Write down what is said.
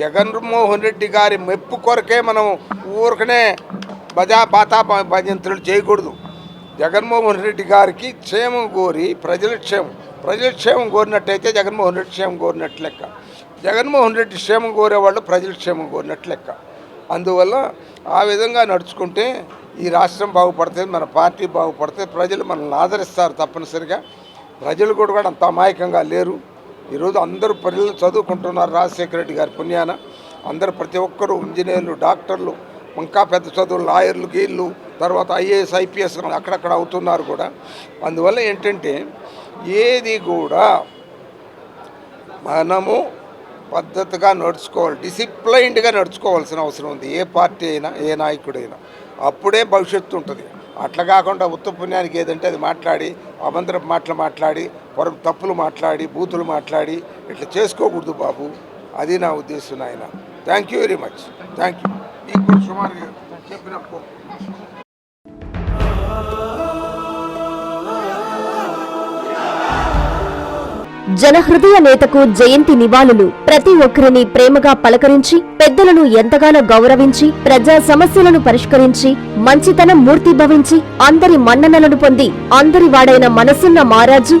జగన్మోహన్ రెడ్డి గారి మెప్పు కొరకే మనం ఊరికనే బజా బాతా భజంతులు చేయకూడదు. జగన్మోహన్ రెడ్డి గారికి క్షేమం కోరి ప్రజల క్షేమం. ప్రజల క్షేమం కోరినట్టయితే జగన్మోహన్ రెడ్డి క్షేమం కోరినట్టు లెక్క. జగన్మోహన్ రెడ్డి క్షేమం కోరేవాళ్ళు ప్రజల క్షేమం కోరినట్టు లెక్క. అందువల్ల ఆ విధంగా నడుచుకుంటే ఈ రాష్ట్రం బాగుపడుతుంది మన పార్టీ బాగుపడుతుంది ప్రజలు మనల్ని ఆదరిస్తారు తప్పనిసరిగా. ప్రజలు కూడా కూడా అంత అమాయకంగా లేరు. ఈరోజు అందరూ పిల్లలు చదువుకుంటున్నారు రాజశేఖర రెడ్డి గారి పుణ్యాన. అందరూ ప్రతి ఒక్కరూ ఇంజనీర్లు డాక్టర్లు ఇంకా పెద్ద చదువులు లాయర్లు గీళ్ళు తర్వాత ఐఏఎస్ ఐపీఎస్ అక్కడక్కడ అవుతున్నారు కూడా. అందువల్ల ఏంటంటే ఏది కూడా మనము పద్ధతిగా నడుచుకోవాలి డిసిప్లైన్డ్గా నడుచుకోవాల్సిన అవసరం ఉంది. ఏ పార్టీ అయినా ఏ నాయకుడైనా. అప్పుడే భవిష్యత్తు ఉంటుంది. అట్లా కాకుండా ఉత్త పుణ్యానికి ఏదంటే అది మాట్లాడి అభంతర మాటలు మాట్లాడి పొర తప్పులు మాట్లాడి బూతులు మాట్లాడి ఇట్లా చేసుకోకూడదు బాబు. అది నా ఉద్దేశం ఆయన thank you very much thank you మీకు కూడా సుమారుగా చెప్పినప్పుడు జనహృదయ నేతకు జయంతి నివాళులు. ప్రతి ఒక్కరిని ప్రేమగా పలకరించి పెద్దలను ఎంతగానో గౌరవించి ప్రజా సమస్యలను పరిష్కరించి మంచితనం మూర్తిభవించి అందరి మన్ననలను పొంది అందరి వాడైన మనసున్న మారాజు